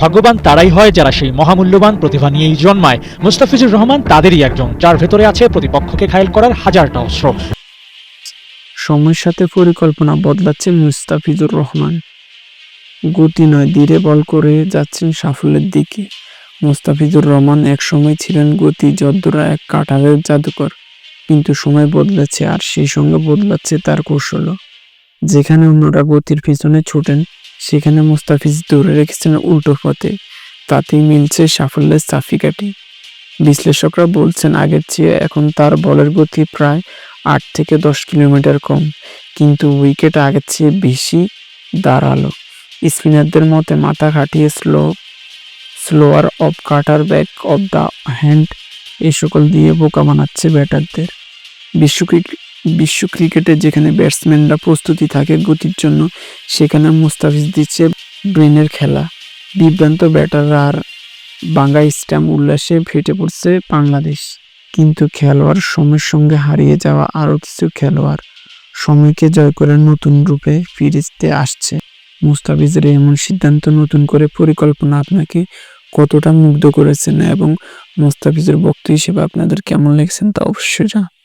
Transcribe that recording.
ভাগ্যবান তারাই হয় যারা সেই মহামূল্যবান প্রতিভা নিয়েই জন্মায়। মুস্তাফিজুর রহমান তাদেরই একজন, যার ভেতরে আছে প্রতিপক্ষকে ঘায়েল করার হাজারটা অস্ত্র। সময়ের সাথে পরিকল্পনা বদলাচ্ছে মুস্তাফিজুর রহমান। গতি নয়, ধীরে বল করে যাচ্ছেন সাফল্যের দিকে। মুস্তাফিজুর রহমান একসময় ছিলেন গতি যদ্দরা এক কাটারের জাদুকর, কিন্তু সময় বদলেছে আর সেই সঙ্গে বদলাচ্ছে তার কৌশলও। যেখানে অন্যরা গতির পিছনে ছোটেন সেখানে মুস্তাফিজ ধরে রেখেছেন উল্টো পথে। তাতেই মিলছে সাফল্যের চাফিকাঠি বিশ্লেষকরা বলছেন, আগের চেয়ে এখন তার বলের গতি প্রায় আট থেকে দশ কিলোমিটার কম, কিন্তু উইকেট আগের চেয়ে বেশি দাঁড়াল। স্পিনারদের মতে, মাথা খাটিয়ে slow, slower off cutter back of the hand এই সকল দিয়ে বোকা বানাচ্ছে ব্যাটারদের। বিশ্ব ক্রিক- বিশ্ব ক্রিকেটে যেখানে ব্যাটসম্যানরা প্রস্তুতি থাকে গতির জন্য, সেখানে মুস্তাফিজ দিচ্ছে ব্রেনের খেলা। বিভ্রান্ত ব্যাটাররা আর বাঙ্গা স্ট্যাম্প উল্লাসে ফেটে পড়ছে বাংলাদেশ। কিন্তু খেলোয়াড় সময়ের সঙ্গে হারিয়ে যাওয়া আরও কিছু খেলোয়াড় সময়কে জয় করে নতুন রূপে ফিরিতে আসছে। মুস্তাফিজের এমন সিদ্ধান্ত নতুন করে পরিকল্পনা আপনাকে কতটা মুগ্ধ করেছেন এবং মুস্তাফিজের বক্ত হিসেবে আপনাদের কেমন লেগেছেন তা অবশ্যই জানান।